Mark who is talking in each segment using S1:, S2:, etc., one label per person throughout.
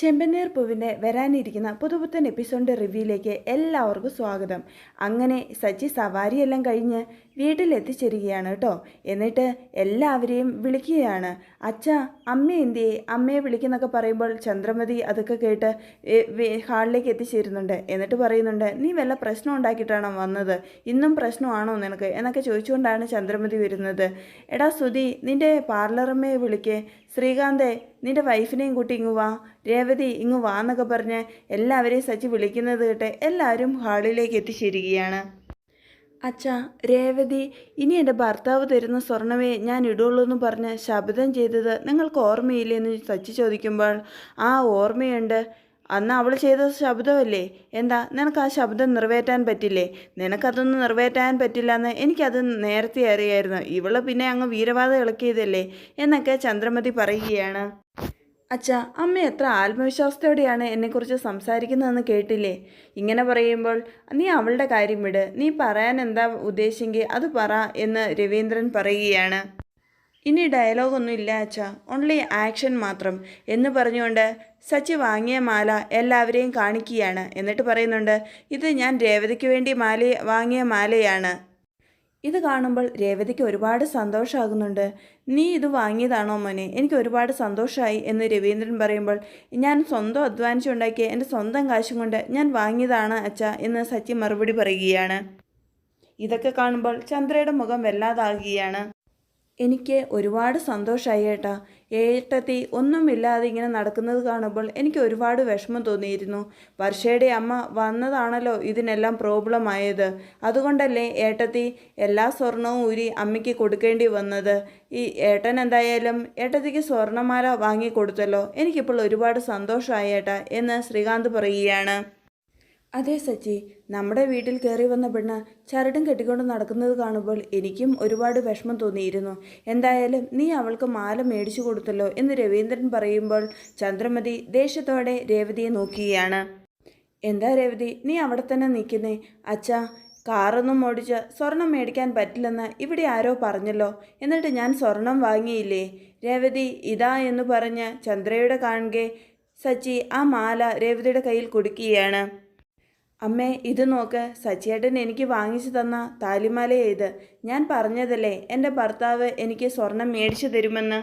S1: ചെമ്പനീർ പൂവിന്റെ വരാനിരിക്കുന്ന പുതുപുത്തൻ എപ്പിസോഡിന്റെ റിവ്യൂയിലേക്ക് എല്ലാവർക്കും സ്വാഗതം. അങ്ങനെ സച്ചി സവാരിയെല്ലാം കഴിഞ്ഞ് വീട്ടിലെത്തിച്ചേരുകയാണ് കേട്ടോ. എന്നിട്ട് എല്ലാവരെയും വിളിക്കുകയാണ്. അച്ഛ അമ്മ എന്തിയെ? അമ്മയെ വിളിക്കുന്നൊക്കെ പറയുമ്പോൾ ചന്ദ്രമതി അതൊക്കെ കേട്ട് ഹാളിലേക്ക് എത്തിച്ചേരുന്നുണ്ട്. എന്നിട്ട് പറയുന്നുണ്ട് നീ വല്ല പ്രശ്നം ഉണ്ടാക്കിയിട്ടാണോ വന്നത്? ഇന്നും പ്രശ്നമാണോ നിനക്ക്? എന്നൊക്കെ ചോദിച്ചുകൊണ്ടാണ് ചന്ദ്രമതി വരുന്നത്. എടാ സുധി നിന്റെ പാർലറമ്മയെ വിളിക്കേ. ശ്രീകാന്തേ നിന്റെ വൈഫിനെയും കൂട്ടി ഇങ്ങ് വാ. രേവതി ഇങ്ങ് വാന്നൊക്കെ പറഞ്ഞ് എല്ലാവരെയും സച്ചി വിളിക്കുന്നത് കേട്ട് എല്ലാവരും ഹാളിലേക്ക് എത്തിച്ചേരുകയാണ് അച്ഛാ രേവതി ഇനി എന്റെ ഭർത്താവ് തരുന്ന സ്വർണമേ ഞാൻ ഇടുള്ളൂ എന്ന് പറഞ്ഞ് ശബ്ദം ചെയ്തത് നിങ്ങൾക്ക് ഓർമ്മയില്ലേ എന്ന് സച്ചി ചോദിക്കുമ്പോൾ ആ ഓർമ്മയുണ്ട്. അന്ന് അവൾ ചെയ്ത ശബ്ദമല്ലേ എന്താ നിനക്ക് ആ ശബ്ദം നിറവേറ്റാൻ പറ്റില്ലേ? നിനക്കതൊന്നും നിറവേറ്റാൻ പറ്റില്ല എന്ന് എനിക്കത് നേരത്തെ അറിയായിരുന്നു. ഇവൾ പിന്നെ അങ്ങ് വീരവാദം ഇളക്കിയതല്ലേ? എന്നൊക്കെ ചന്ദ്രമതി പറയുകയാണ്. അച്ഛ അമ്മ എത്ര ആത്മവിശ്വാസത്തോടെയാണ് എന്നെക്കുറിച്ച് സംസാരിക്കുന്നതെന്ന് കേട്ടില്ലേ? ഇങ്ങനെ പറയുമ്പോൾ നീ അവളുടെ കാര്യം വിട്. നീ പറയാൻ എന്താ ഉദ്ദേശിച്ചെങ്കിൽ അത് പറ എന്ന് രവീന്ദ്രൻ പറയുകയാണ്. ഇനി ഡയലോഗൊന്നും ഇല്ല അച്ഛ. ഓൺലി ആക്ഷൻ മാത്രം. എന്ന് പറഞ്ഞുകൊണ്ട് സച്ചി വാങ്ങിയ മാല എല്ലാവരെയും കാണിക്കുകയാണ്. എന്നിട്ട് പറയുന്നുണ്ട് ഇത് ഞാൻ രേവതിക്ക് വേണ്ടി മാല വാങ്ങിയ മാലയാണ്. ഇത് കാണുമ്പോൾ രേവതിക്ക് ഒരുപാട് സന്തോഷമാകുന്നുണ്ട് നീ ഇത് വാങ്ങിയതാണോ മോനെ? എനിക്ക് ഒരുപാട് സന്തോഷമായി എന്ന് രവീന്ദ്രൻ പറയുമ്പോൾ ഞാൻ സ്വന്തം അധ്വാനിച്ചുണ്ടാക്കിയ എന്റെ സ്വന്തം കാശും കൊണ്ട് ഞാൻ വാങ്ങിയതാണ് അച്ഛ എന്ന് സച്ചി മറുപടി പറയുകയാണ്. ഇതൊക്കെ കാണുമ്പോൾ ചന്ദ്രയുടെ മുഖം വല്ലാതാകുകയാണ്. എനിക്ക് ഒരുപാട് സന്തോഷമായി ഏട്ടാ. ഏട്ടത്തി ഒന്നുമില്ലാതെ ഇങ്ങനെ നടക്കുന്നത് കാണുമ്പോൾ എനിക്ക് ഒരുപാട് വിഷമം തോന്നിയിരുന്നു. വർഷയുടെ അമ്മ വന്നതാണല്ലോ ഇതിനെല്ലാം പ്രോബ്ലം ആയത്. അതുകൊണ്ടല്ലേ ഏട്ടത്തി എല്ലാ സ്വർണവും ഊരി അമ്മയ്ക്ക് കൊടുക്കേണ്ടി വന്നത്. ഈ ഏട്ടൻ എന്തായാലും ഏട്ടത്തിക്ക് സ്വർണമാല വാങ്ങി കൊടുത്തല്ലോ എനിക്കിപ്പോൾ ഒരുപാട് സന്തോഷമായി ഏട്ടാ എന്ന് ശ്രീകാന്ത് പറയുകയാണ്. അതെ സച്ചി നമ്മുടെ വീട്ടിൽ കയറി വന്ന പെണ്ണ് ചരടും കെട്ടിക്കൊണ്ട് നടക്കുന്നത് കാണുമ്പോൾ എനിക്കും ഒരുപാട് വിഷമം തോന്നിയിരുന്നു. എന്തായാലും നീ അവൾക്ക് മാല മേടിച്ചു കൊടുത്തല്ലോ എന്ന് രവീന്ദ്രൻ പറയുമ്പോൾ ചന്ദ്രമതി ദേഷ്യത്തോടെ രേവതിയെ നോക്കുകയാണ്. എന്താ രേവതി നീ അവിടെ തന്നെ നിൽക്കുന്നേ? അച്ഛാ കാറൊന്നും ഓടിച്ച് സ്വർണം മേടിക്കാൻ പറ്റില്ലെന്ന് ഇവിടെ ആരോ പറഞ്ഞല്ലോ. എന്നിട്ട് ഞാൻ സ്വർണം വാങ്ങിയില്ലേ? രേവതി ഇതാ എന്ന് പറഞ്ഞ് ചന്ദ്രയുടെ കാണുകെ സച്ചി ആ മാല രേവതിയുടെ കയ്യിൽ കൊടുക്കുകയാണ്. അമ്മേ ഇത് നോക്ക്. സച്ചിയേട്ടൻ എനിക്ക് വാങ്ങിച്ചു തന്ന താലിമാല ഇത്. ഞാൻ പറഞ്ഞതല്ലേ എന്റെ ഭർത്താവ് എനിക്ക് സ്വർണം മേടിച്ചു തരുമെന്ന്.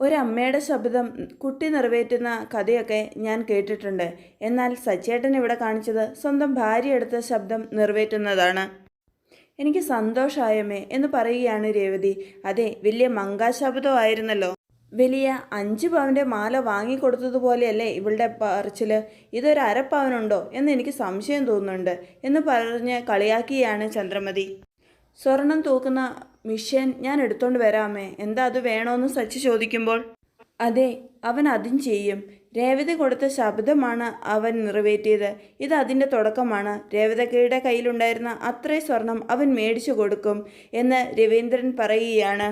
S1: ഒരമ്മയുടെ ശബ്ദം കുട്ടി നിറവേറ്റുന്ന കഥയൊക്കെ ഞാൻ കേട്ടിട്ടുണ്ട്. എന്നാൽ സച്ചേട്ടൻ ഇവിടെ കാണിച്ചത് സ്വന്തം ഭാര്യ എടുത്ത ശബ്ദം നിറവേറ്റുന്നതാണ്. എനിക്ക് സന്തോഷായമേ എന്ന് പറയുകയാണ് രേവതി. അതെ വലിയ മങ്കാശബ്ദമായിരുന്നല്ലോ വലിയ അഞ്ച് പവന്റെ മാല വാങ്ങിക്കൊടുത്തതുപോലെയല്ലേ ഇവളുടെ പറച്ചിൽ ഇതൊരു അരപ്പവനുണ്ടോ എന്ന് എനിക്ക് സംശയം തോന്നുന്നുണ്ട് എന്ന് പറഞ്ഞ് കളിയാക്കിയാണ് ചന്ദ്രമതി. സ്വർണം തൂക്കുന്ന മിഷ്യൻ ഞാൻ എടുത്തോണ്ട് വരാമേ. എന്താ അത് വേണോന്ന് സച്ചി ചോദിക്കുമ്പോൾ. അതെ അവൻ അതും ചെയ്യും. രേവതി കൊടുത്ത ശബ്ദമാണ് അവൻ നിറവേറ്റിയത്. ഇത് അതിന്റെ തുടക്കമാണ്. രേവതക്കയുടെ കയ്യിലുണ്ടായിരുന്ന അത്രയും സ്വർണം അവൻ മേടിച്ചു കൊടുക്കും എന്ന് രവീന്ദ്രൻ പറയുകയാണ്.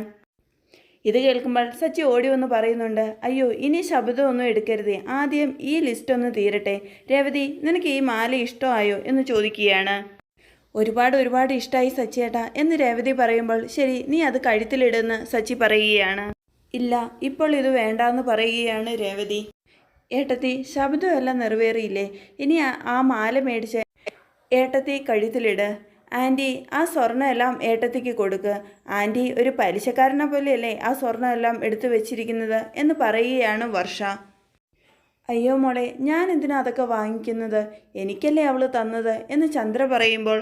S1: ഇത് കേൾക്കുമ്പോൾ സച്ചി ഓടി വന്ന് പറയുന്നുണ്ട് അയ്യോ ഇനി ശബ്ദമൊന്നും എടുക്കരുതേ. ആദ്യം ഈ ലിസ്റ്റ് ഒന്ന് തീരട്ടെ. രേവതി നിനക്ക് ഈ മാല ഇഷ്ടമായോ? എന്ന് ചോദിക്കുകയാണ്. ഒരുപാട് ഒരുപാട് ഇഷ്ടമായി സച്ചിയേട്ടാ എന്ന് രേവതി പറയുമ്പോൾ ശരി നീ അത് കഴുത്തിലിടുന്ന് സച്ചി പറയുകയാണ്. ഇല്ല ഇപ്പോൾ ഇത് വേണ്ടാന്ന് പറയുകയാണ് രേവതി. ഏട്ടത്തി ശബ്ദമെല്ലാം നിറവേറിയില്ലേ? ഇനി ആ- മാല മേടിച്ച് ഏട്ടത്തി കഴുത്തിലിട്. ആന്റി ആ സ്വർണമെല്ലാം ഏട്ടത്തേക്ക് കൊടുക്ക്. ആന്റി ഒരു പലിശക്കാരനെ പോലെയല്ലേ ആ സ്വർണമെല്ലാം എടുത്തു വെച്ചിരിക്കുന്നത് എന്ന് പറയുകയാണ് വർഷ. അയ്യോ മോളെ ഞാൻ എന്തിനാ അതൊക്കെ വാങ്ങിക്കുന്നത്? എനിക്കല്ലേ അവൾ തന്നത് എന്ന് ചന്ദ്ര പറയുമ്പോൾ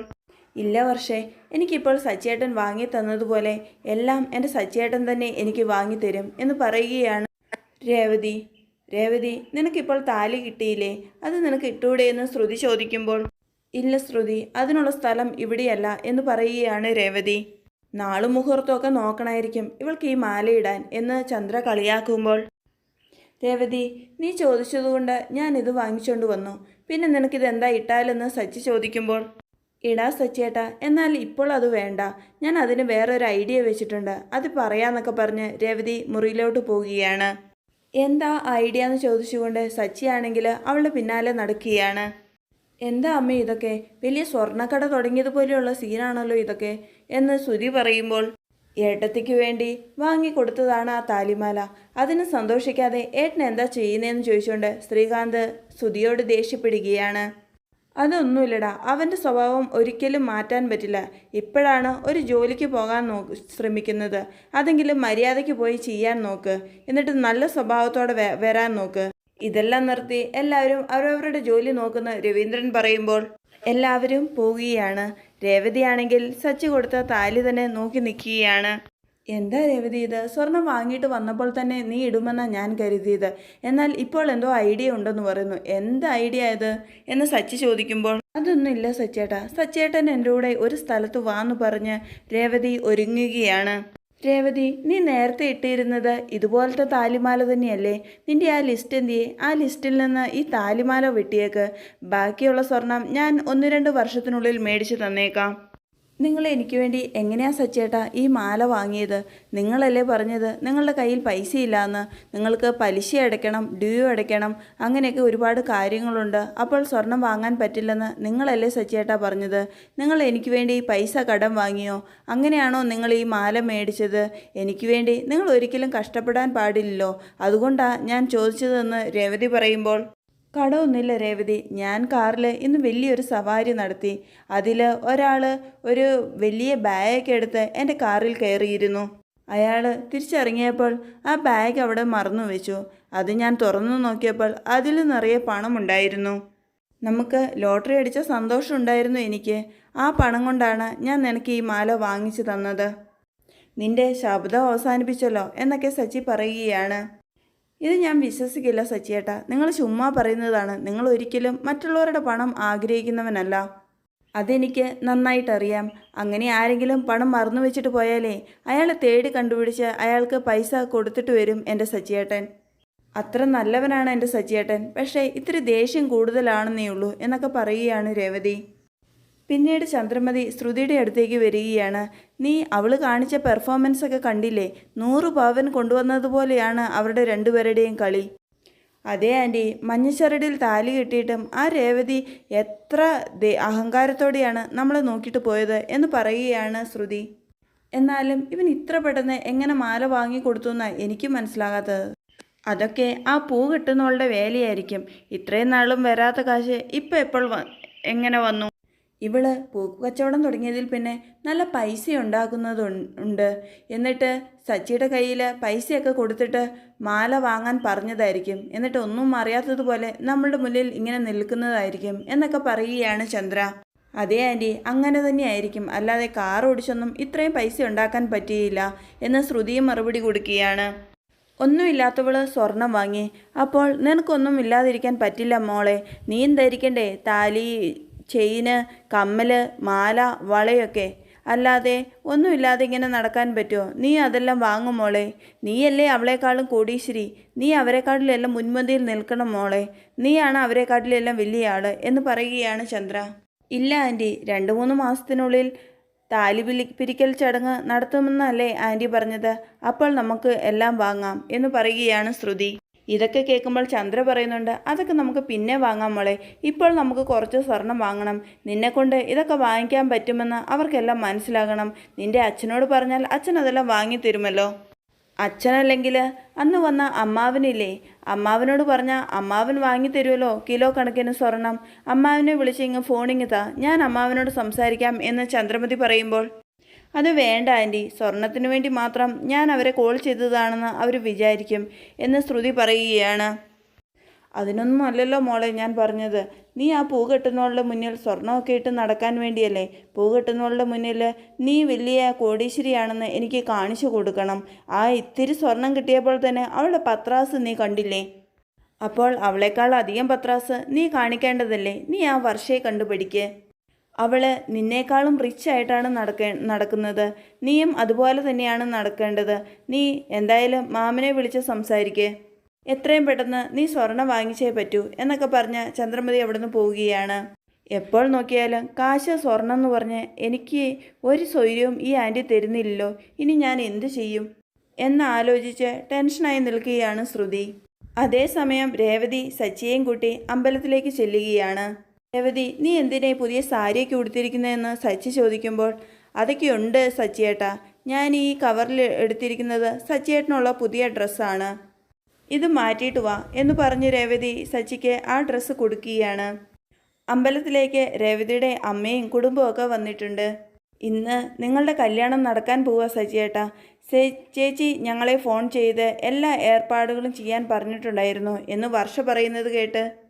S1: ഇല്ല വർഷേ എനിക്കിപ്പോൾ സച്ചേട്ടൻ വാങ്ങി തന്നതുപോലെ എല്ലാം എന്റെ സച്ചേട്ടൻ തന്നെ എനിക്ക് വാങ്ങിത്തരും എന്ന് പറയുകയാണ് രേവതി. രേവതി നിനക്കിപ്പോൾ താലി കിട്ടിയില്ലേ? അത് നിനക്ക് ഇട്ടൂടെ എന്ന് ശ്രുതി ചോദിക്കുമ്പോൾ ഇല്ല ശ്രുതി അതിനുള്ള സ്ഥലം ഇവിടെയല്ല എന്ന് പറയുകയാണ് രേവതി. നാളും മുഹൂർത്തമൊക്കെ നോക്കണമായിരിക്കും ഇവൾക്ക് ഈ മാലയിടാൻ എന്ന് ചന്ദ്ര കളിയാക്കുമ്പോൾ. രേവതി നീ ചോദിച്ചതുകൊണ്ട് ഞാൻ ഇത് വാങ്ങിച്ചുകൊണ്ട് വന്നു. പിന്നെ നിനക്കിത് എന്താ ഇട്ടാലെന്ന് സച്ചി ചോദിക്കുമ്പോൾ ഇടാ സച്ചേട്ടാ എന്നാൽ ഇപ്പോൾ അത് വേണ്ട. ഞാൻ അതിന് വേറൊരു ഐഡിയ വെച്ചിട്ടുണ്ട്. അത് പറയാന്നൊക്കെ പറഞ്ഞ് രേവതി മുറിയിലോട്ട് പോവുകയാണ്. എന്താ ഐഡിയ എന്ന് ചോദിച്ചുകൊണ്ട് സച്ചിയാണെങ്കിൽ അവളുടെ പിന്നാലെ നടക്കുകയാണ്. എന്താ അമ്മ ഇതൊക്കെ? വലിയ സ്വർണക്കട തുടങ്ങിയതുപോലെയുള്ള സീനാണല്ലോ ഇതൊക്കെ എന്ന് സുരി പറയുമ്പോൾ ഏട്ടത്തിക്ക് വേണ്ടി വാങ്ങിക്കൊടുത്തതാണ് ആ താലിമാല. അതിന് സന്തോഷിക്കാതെ ഏട്ടൻ എന്താ ചെയ്യുന്നതെന്ന് ചോദിച്ചുകൊണ്ട് ശ്രീകാന്ത് സുതിയോട് ദേഷ്യപ്പെടുകയാണ്. അതൊന്നുമില്ലടാ അവന്റെ സ്വഭാവം ഒരിക്കലും മാറ്റാൻ പറ്റില്ല. ഇപ്പോഴാണ് ഒരു ജോലിക്ക് പോകാൻ നോ ശ്രമിക്കുന്നത്. അതെങ്കിലും മര്യാദയ്ക്ക് പോയി ചെയ്യാൻ നോക്ക്. എന്നിട്ട് നല്ല സ്വഭാവത്തോടെ വരാൻ നോക്ക്. ഇതെല്ലാം നിർത്തി എല്ലാവരും അവരവരുടെ ജോലി നോക്കുന്ന രവീന്ദ്രൻ പറയുമ്പോൾ എല്ലാവരും പോവുകയാണ്. രേവതിയാണെങ്കിൽ സച്ചി കൊടുത്ത താലി തന്നെ നോക്കി നിൽക്കുകയാണ്. എന്താ രേവതി ഇത്? സ്വർണം വാങ്ങിയിട്ട് വന്നപ്പോൾ തന്നെ നീ ഇടുമെന്നാണ് ഞാൻ കരുതിയത്. എന്നാൽ ഇപ്പോൾ എന്തോ ഐഡിയ ഉണ്ടെന്ന് പറയുന്നു. എന്ത് ഐഡിയ ഇത്? എന്ന് സച്ചി ചോദിക്കുമ്പോൾ അതൊന്നുമില്ല സച്ചേട്ടാ. സച്ചേട്ടൻ എന്റെ കൂടെ ഒരു സ്ഥലത്ത് വാന്ന് പറഞ്ഞ് രേവതി ഒരുങ്ങുകയാണ്. രേവതി നീ നേരത്തെ ഇട്ടിരുന്നത് ഇതുപോലത്തെ താലിമാല തന്നെയല്ലേ? നിന്റെ ആ ലിസ്റ്റ് എന്തിയെ? ആ ലിസ്റ്റിൽ നിന്ന് ഈ താലിമാല വെട്ടിയേക്ക്. ബാക്കിയുള്ള സ്വർണം ഞാൻ ഒന്ന് രണ്ട് വർഷത്തിനുള്ളിൽ മേടിച്ചു തന്നേക്കാം. നിങ്ങൾ എനിക്ക് വേണ്ടി എങ്ങനെയാ സച്ചേട്ടാ ഈ മാല വാങ്ങിയത്? നിങ്ങളല്ലേ പറഞ്ഞത് നിങ്ങളുടെ കയ്യിൽ പൈസ ഇല്ലാന്ന് നിങ്ങൾക്ക് പലിശ അടയ്ക്കണം ഡ്യൂ അടയ്ക്കണം അങ്ങനെയൊക്കെ ഒരുപാട് കാര്യങ്ങളുണ്ട്. അപ്പോൾ സ്വർണം വാങ്ങാൻ പറ്റില്ലെന്ന് നിങ്ങളല്ലേ സച്ചേട്ടാ പറഞ്ഞത്? നിങ്ങൾ എനിക്ക് വേണ്ടി പൈസ കടം വാങ്ങിയോ? അങ്ങനെയാണോ നിങ്ങൾ ഈ മാല മേടിച്ചത്? എനിക്ക് വേണ്ടി നിങ്ങൾ ഒരിക്കലും കഷ്ടപ്പെടാൻ പാടില്ലല്ലോ. അതുകൊണ്ടാണ് ഞാൻ ചോദിച്ചതെന്ന് രേവതി പറയുമ്പോൾ കടമൊന്നുമില്ല രേവതി. ഞാൻ കാറിൽ ഇന്ന് വലിയൊരു സവാരി നടത്തി. അതിൽ ഒരാൾ ഒരു വലിയ ബാഗൊക്കെ എടുത്ത് എന്റെ കാറിൽ കയറിയിരുന്നു. അയാൾ തിരിച്ചിറങ്ങിയപ്പോൾ ആ ബാഗ് അവിടെ മറന്നു വെച്ചു. അത് ഞാൻ തുറന്നു നോക്കിയപ്പോൾ അതിൽ നിറയെ പണമുണ്ടായിരുന്നു. നമുക്ക് ലോട്ടറി അടിച്ച സന്തോഷമുണ്ടായിരുന്നു എനിക്ക്. ആ പണം കൊണ്ടാണ് ഞാൻ നിനക്ക് ഈ മാല വാങ്ങിച്ചു തന്നത്. നിന്റെ ശബ്ദം അവസാനിപ്പിച്ചല്ലോ എന്നൊക്കെ സച്ചി പറയുകയാണ്. ഇത് ഞാൻ വിശ്വസിക്കില്ല സച്ചിയേട്ടാ. നിങ്ങൾ ചുമ്മാ പറയുന്നതാണ്. നിങ്ങൾ ഒരിക്കലും മറ്റുള്ളവരുടെ പണം ആഗ്രഹിക്കുന്നവനല്ല. അതെനിക്ക് നന്നായിട്ടറിയാം. അങ്ങനെ ആരെങ്കിലും പണം മറന്നു വെച്ചിട്ട് പോയാലേ അയാളെ തേടി കണ്ടുപിടിച്ച് അയാൾക്ക് പൈസ കൊടുത്തിട്ട് വരും എന്റെ സച്ചിയേട്ടൻ. അത്ര നല്ലവനാണ് എന്റെ സച്ചിയേട്ടൻ. പക്ഷേ ഇത്തിരി ദേഷ്യം കൂടുതലാണെന്നേ ഉള്ളൂ എന്നൊക്കെ പറയുകയാണ് രേവതി. പിന്നീട് ചന്ദ്രമതി ശ്രുതിയുടെ അടുത്തേക്ക് വരികയാണ്. നീ അവൾ കാണിച്ച പെർഫോമൻസ് ഒക്കെ കണ്ടില്ലേ? നൂറ് പവൻ കൊണ്ടുവന്നതുപോലെയാണ് അവരുടെ രണ്ടുപേരുടെയും കളി. അതേ ആന്റി മഞ്ഞച്ചരടിൽ താലി കെട്ടിയിട്ടും ആ രേവതി എത്ര അഹങ്കാരത്തോടെയാണ് നമ്മളെ നോക്കിയിട്ട് പോയത് എന്ന് പറയുകയാണ് ശ്രുതി. എന്നാലും ഇവൻ ഇത്ര പെട്ടെന്ന് എങ്ങനെ മാല വാങ്ങി കൊടുത്തു എന്നാണ് എനിക്ക് മനസ്സിലാകാത്തത്. അതൊക്കെ ആ പൂ കിട്ടുന്നവളുടെ വേലയായിരിക്കും. ഇത്രയും നാളും വരാത്ത കാശ് ഇപ്പം എപ്പോൾ എങ്ങനെ വന്നു? ഇവൾ പൂക്കച്ചവടം തുടങ്ങിയതിൽ പിന്നെ നല്ല പൈസ ഉണ്ടാക്കുന്നതുണ്ട് എന്നിട്ട് സച്ചിയുടെ കയ്യിൽ പൈസയൊക്കെ കൊടുത്തിട്ട് മാല വാങ്ങാൻ പറഞ്ഞതായിരിക്കും. എന്നിട്ട് ഒന്നും അറിയാത്തതുപോലെ നമ്മളുടെ മുന്നിൽ ഇങ്ങനെ നിൽക്കുന്നതായിരിക്കും എന്നൊക്കെ പറയുകയാണ് ചന്ദ്ര. അതേ ആന്റി അങ്ങനെ തന്നെയായിരിക്കും. അല്ലാതെ കാർ ഓടിച്ചൊന്നും ഇത്രയും പൈസ ഉണ്ടാക്കാൻ പറ്റിയില്ല എന്ന് ശ്രുതിയും മറുപടി കൊടുക്കുകയാണ്. ഒന്നുമില്ലാത്തവൾ സ്വർണം വാങ്ങി. അപ്പോൾ നിനക്കൊന്നും ഇല്ലാതിരിക്കാൻ പറ്റില്ല മോളെ. നീ എന്തായിരിക്കണ്ടേ? താലി ചെയിന് കമ്മൽ മാല വളയൊക്കെ. അല്ലാതെ ഒന്നുമില്ലാതെ ഇങ്ങനെ നടക്കാൻ പറ്റുമോ നീ അതെല്ലാം വാങ്ങും മോളെ. നീയല്ലേ അവളെക്കാളും കോടീശ്വരി. നീ അവരെക്കാട്ടിലെല്ലാം മുൻപന്തിയിൽ നിൽക്കണം മോളെ. നീയാണ് അവരെക്കാട്ടിലെല്ലാം വലിയ ആൾ എന്ന് പറയുകയാണ് ചന്ദ്ര. ഇല്ല ആന്റി രണ്ട് മൂന്ന് മാസത്തിനുള്ളിൽ താലി പിരിക്കൽ ചടങ്ങ് നടത്തുമെന്നല്ലേ ആന്റി പറഞ്ഞത്. അപ്പോൾ നമുക്ക് എല്ലാം വാങ്ങാം എന്ന് പറയുകയാണ് ശ്രുതി. ഇതൊക്കെ കേൾക്കുമ്പോൾ ചന്ദ്ര പറയുന്നുണ്ട് അതൊക്കെ നമുക്ക് പിന്നെ വാങ്ങാം മോളെ. ഇപ്പോൾ നമുക്ക് കുറച്ച് സ്വർണം വാങ്ങണം. നിന്നെക്കൊണ്ട് ഇതൊക്കെ വാങ്ങിക്കാൻ പറ്റുമെന്ന് അവർക്കെല്ലാം മനസ്സിലാകണം. നിന്റെ അച്ഛനോട് പറഞ്ഞാൽ അച്ഛൻ അതെല്ലാം വാങ്ങി തരുമല്ലോ. അച്ഛനല്ലെങ്കിൽ അന്ന് വന്ന അമ്മാവനില്ലേ? അമ്മാവനോട് പറഞ്ഞാൽ അമ്മാവൻ വാങ്ങി തരുമല്ലോ കിലോ കണക്കിന് സ്വർണം. അമ്മാവനെ വിളിച്ച് ഇങ്ങ് ഫോണിങ് താ. ഞാൻ അമ്മാവനോട് സംസാരിക്കാം എന്ന് ചന്ദ്രമതി പറയുമ്പോൾ അത് വേണ്ട ആന്റി. സ്വർണത്തിന് വേണ്ടി മാത്രം ഞാൻ അവരെ കോൾ ചെയ്തതാണെന്ന് അവർ വിചാരിക്കും എന്ന് ശ്രുതി പറയുകയാണ്. അതിനൊന്നും അല്ലല്ലോ മോളെ ഞാൻ പറഞ്ഞത്. നീ ആ പൂ കെട്ടുന്നവളുടെ മുന്നിൽ സ്വർണമൊക്കെ ഇട്ട് നടക്കാൻ വേണ്ടിയല്ലേ? പൂ കെട്ടുന്നവളുടെ മുന്നിൽ നീ വലിയ കോടീശ്വരിയാണെന്ന് എനിക്ക് കാണിച്ചു കൊടുക്കണം. ആ ഇത്തിരി സ്വർണം കിട്ടിയപ്പോൾ തന്നെ അവളുടെ പത്രാസ് നീ കണ്ടില്ലേ? അപ്പോൾ അവളെക്കാൾ അധികം പത്രാസ് നീ കാണിക്കേണ്ടതല്ലേ? നീ ആ വർഷയെ കണ്ടുപിടിക്ക്. അവൾ നിന്നേക്കാളും റിച്ച് ആയിട്ടാണ് നടക്കേ നടക്കുന്നത്. നീയും അതുപോലെ തന്നെയാണ് നടക്കേണ്ടത്. നീ എന്തായാലും മാമനെ വിളിച്ച് സംസാരിക്കേ. എത്രയും പെട്ടെന്ന് നീ സ്വർണം വാങ്ങിച്ചേ പറ്റൂ എന്നൊക്കെ പറഞ്ഞ് ചന്ദ്രമതി അവിടുന്ന് പോവുകയാണ്. എപ്പോൾ നോക്കിയാലും കാശ് സ്വർണം എന്ന് പറഞ്ഞ് എനിക്ക് ഒരു സ്വൈര്യവും ഈ ആന്റി തരുന്നില്ലല്ലോ. ഇനി ഞാൻ എന്ത് ചെയ്യും? എന്ന് ആലോചിച്ച് ടെൻഷനായി നിൽക്കുകയാണ് ശ്രുതി. അതേസമയം രേവതി സച്ചിയെയും കൂട്ടി അമ്പലത്തിലേക്ക് ചെല്ലുകയാണ്. രേവതി നീ എന്തിനെ പുതിയ സാരിയൊക്കെ ഉടുത്തിരിക്കുന്നതെന്ന് സച്ചി ചോദിക്കുമ്പോൾ അതൊക്കെയുണ്ട് സച്ചിയേട്ടാ. ഞാൻ ഈ കവറിൽ എടുത്തിരിക്കുന്നത് സച്ചിയേട്ടനുള്ള പുതിയ ഡ്രസ്സാണ്. ഇത് മാറ്റിയിട്ട് വാ എന്ന് പറഞ്ഞ് രേവതി സച്ചിക്ക് ആ ഡ്രസ്സ് കൊടുക്കുകയാണ്. അമ്പലത്തിലേക്ക് രേവതിയുടെ അമ്മയും കുടുംബമൊക്കെ വന്നിട്ടുണ്ട്. ഇന്ന് നിങ്ങളുടെ കല്യാണം നടക്കാൻ പോവുക സച്ചിയേട്ടാ. സേ- ചേച്ചി ഞങ്ങളെ ഫോൺ ചെയ്ത് എല്ലാ ഏർപ്പാടുകളും ചെയ്യാൻ പറഞ്ഞിട്ടുണ്ടായിരുന്നു എന്ന് വർഷ പറയുന്നത് കേട്ട്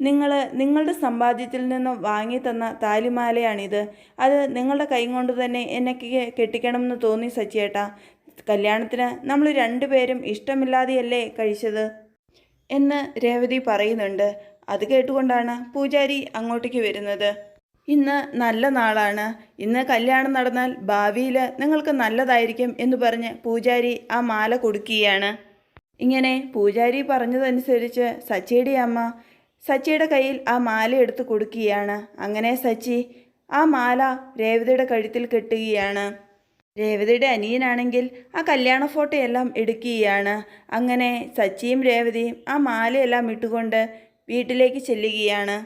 S1: നിങ്ങൾ നിങ്ങളുടെ സമ്പാദ്യത്തിൽ നിന്ന് വാങ്ങി തന്ന താലിമാലയാണിത്. അത് നിങ്ങളുടെ കൈ കൊണ്ട് തന്നെ എന്നെ കെട്ടിക്കണമെന്ന് തോന്നി സച്ചിയേട്ടാ. കല്യാണത്തിന് നമ്മൾ രണ്ടുപേരും ഇഷ്ടമില്ലാതെയല്ലേ കഴിച്ചത്? എന്ന് രേവതി പറയുന്നുണ്ട്. അത് കേട്ടുകൊണ്ടാണ് പൂജാരി അങ്ങോട്ടേക്ക് വരുന്നത്. ഇന്ന് നല്ല നാളാണ്. ഇന്ന് കല്യാണം നടന്നാൽ ഭാവിയിൽ നിങ്ങൾക്ക് നല്ലതായിരിക്കും എന്ന് പറഞ്ഞ് പൂജാരി ആ മാല കൊടുക്കുകയാണ്. ഇങ്ങനെ പൂജാരി പറഞ്ഞതനുസരിച്ച് സച്ചിയുടെ അമ്മ സച്ചിയുടെ കയ്യിൽ ആ മാല എടുത്ത് കൊടുക്കുകയാണ്. അങ്ങനെ സച്ചി ആ മാല രേവതിയുടെ കഴുത്തിൽ കെട്ടുകയാണ്. രേവതിയുടെ അനിയനാണെങ്കിൽ ആ കല്യാണ ഫോട്ടോയെല്ലാം എടുക്കുകയാണ്. അങ്ങനെ സച്ചിയും രേവതിയും ആ മാലയെല്ലാം ഇട്ടുകൊണ്ട് വീട്ടിലേക്ക് ചെല്ലുകയാണ്.